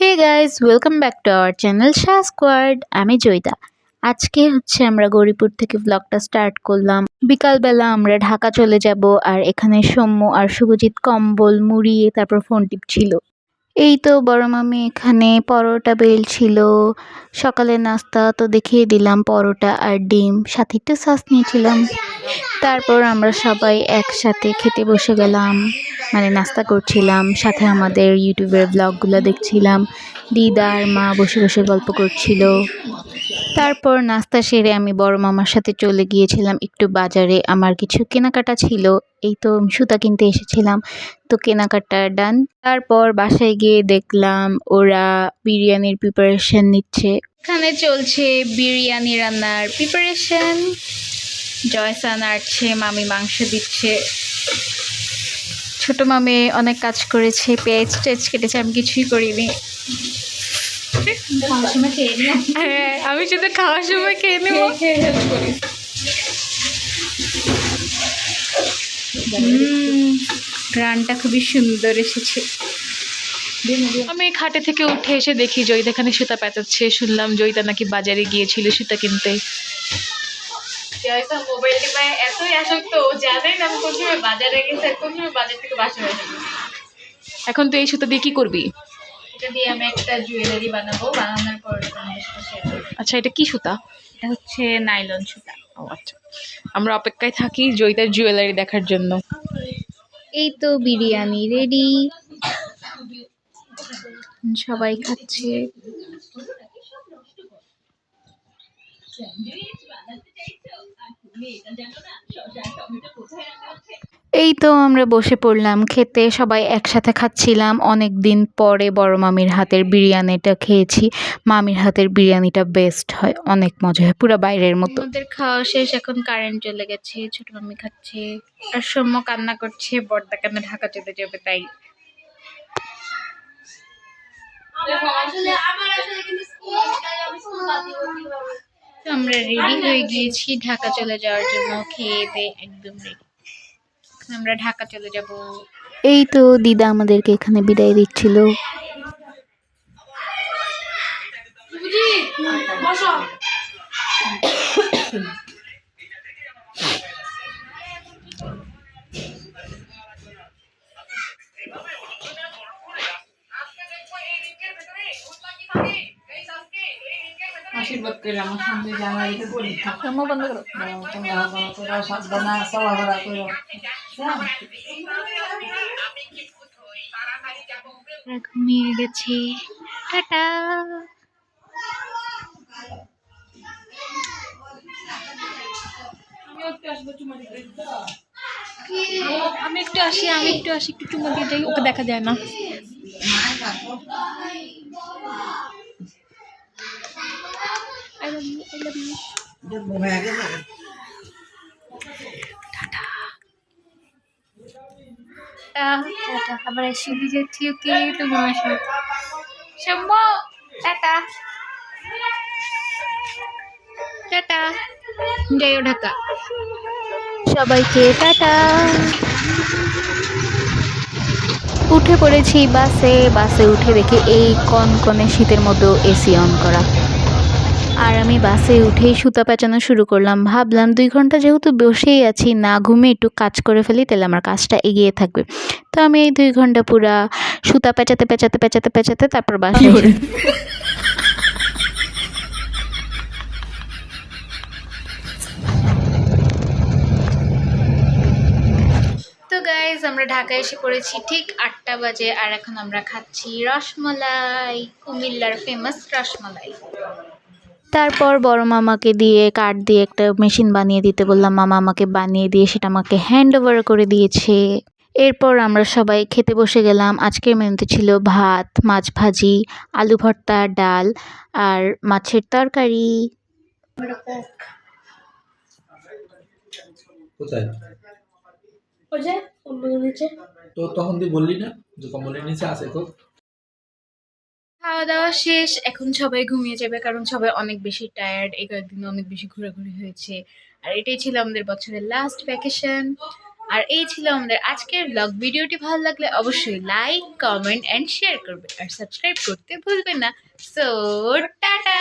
Hey guys welcome back to our channel Shah squad আমি জয়িতা। আজকে হচ্ছে আমরা গৌরীপুর থেকে ব্লগটা স্টার্ট করলাম। বিকালবেলা আমরা ঢাকা চলে যাব আর এখানে সৌম্য আর শুভজিৎ কম্বল মুড়িয়ে তারপর ফোন টিপছিল। এই তো বড় মামি এখানে পরোটা বেল ছিল সকালে নাস্তা তো দেখিয়ে দিলাম, পরোটা আর ডিম। সাথে একটু সস নিয়েছিলাম। তারপর আমরা সবাই একসাথে খেতে বসে গেলাম মানে নাস্তা করছিলাম, সাথে আমাদের ইউটিউবের ব্লগগুলো দেখছিলাম, দিদা আর মা বসে বসে গল্প করছিল। তারপর নাস্তা সেরে আমি বড় মামার সাথে চলে গিয়েছিলাম একটু বাজারে, আমার কিছু কেনাকাটা ছিল, এই তো সুতা কিনতে এসেছিলাম, তো কেনাকাটা ডান। তারপর বাসায় গিয়ে দেখলাম ওরা বিরিয়ানির প্রিপারেশন নিচ্ছে। এখানে চলছে বিরিয়ানি রান্নার প্রিপারেশন জয়সান আটছে মামি মাংস দিচ্ছে। ছোট মামি অনেক কাজ করেছে পেঁয়াজ টেজ কেটেছে আমি কিছুই করিনি। হ্যাঁ আমি শুধু খাওয়ার সময় খেয়ে নেব। রানটা খুবই সুন্দর এসেছে। আমি খাটে থেকে উঠে এসে দেখি জয়িতা এখানে সুতা পেঁচাচ্ছে। শুনলাম জয়িতা নাকি বাজারে গিয়েছিল সুতা কিনতে। জয়সা মোবাইল টিপায় এতই আসক্ত ও জানেই না আমি কোন সময় বাজারে গেছে কোন সময় বাজার থেকে বাসায় এসে এখন তুই এই সুতা দিয়ে কি করবি? এটা দিয়ে আমি একটা জুয়েলারি বানাবো বানানোর পর। আচ্ছা এটা কি সুতা? এটা হচ্ছে নাইলন সুতা। ও আচ্ছা। আমরা অপেক্ষায় থাকি জয়িতার জুয়েলারি দেখার জন্য। এই তো বিরিয়ানি রেডি সবাই খাচ্ছে। এই তো আমরা বসে পড়লাম খেতে সবাই একসাথে খাচ্ছিলাম। অনেক দিন পরে বড় মামির হাতের বিরিয়ানিটা খেয়েছি। মামির হাতের বিরিয়ানিটা বেস্ট হয় অনেক মজা হয় পুরো বাইরের মতো। আমাদের খাওয়া শেষ এখন কারেন্ট চলে গেছে ছোট মামি খাচ্ছে আর সৌম্য কান্না করছে বড়দা কান্না ঢাকা চলে যাবে তাই। তো আমরা রেডি হয়ে গিয়েছি ঢাকা চলে যাওয়ার জন্য খেয়ে দিয়ে একদম রেডি আমরা ঢাকা চলে যাব। এই তো দিদা আমাদেরকে এখানে বিদায় দিচ্ছিল। আশীর্বাদ করে আমার সামনে জানুয়ারিতে পরীক্ষা সৌম্য বন্ধ করো। তোমরা ভালো করো সাবধানে চলাফেরা করো ঘুমিয়ে গেছি টাটা। আমি একটু আসি আমি একটু আসি একটু চুমা দিয়ে যাই ওকে দেখা যায় না। আবার যাচ্ছি ওকে টাটা। টাটা। যাইও ঢাকা। সবাইকে টাটা। উঠে পড়েছি বাসে। বাসে উঠে দেখি এই কনকনে শীতের মধ্যেও এসি অন করা। আর আমি বাসে উঠেই সুতা পেঁচানো শুরু করলাম। ভাবলাম দুই ঘণ্টা যেহেতু বসেই আছি না ঘুমিয়ে একটু কাজ করে ফেলি তাহলে আমার কাজটা এগিয়ে থাকবে। তো আমি এই দুই ঘণ্টা পুরা সুতা পেঁচাতে পেঁচাতে পেঁচাতে পেঁচাতে তারপর বাসে তো গাইজ আমরা ঢাকায় এসে পড়েছি ঠিক আটটা বাজে আর এখন আমরা খাচ্ছি রসমালাই কুমিল্লার ফেমাস রসমালাই। তারপর বড় মামাকে দিয়ে কাঠ দিয়ে একটা মেশিন বানিয়ে দিতে বললাম মামা আমাকে বানিয়ে দিয়ে সেটা আমাকে হ্যান্ড ওভার করে দিয়েছে। এরপর আমরা সবাই খেতে বসে গেলাম। আজকের মেনুতে ছিল ভাত মাছ ভাজি আলু ভর্তা ডাল আর মাছের তরকারি। তো তখন তুই বললি না যে কম্বলের নিচে আছে তো? খাওয়া দাওয়া শেষ, এখন সবাই ঘুমিয়ে যাবে কারণ সবাই অনেক বেশি টায়ার্ড এই কয়েকদিন অনেক বেশি ঘোরাঘুরি হয়েছে। আর এটাই ছিল আমাদের বছরের লাস্ট ভ্যাকেশন আর এই ছিল আমাদের আজকের ব্লগ ভিডিওটি ভালো লাগলে অবশ্যই লাইক কমেন্ট অ্যান্ড শেয়ার করবে। আর সাবস্ক্রাইব করতে ভুলবেন না। So tata!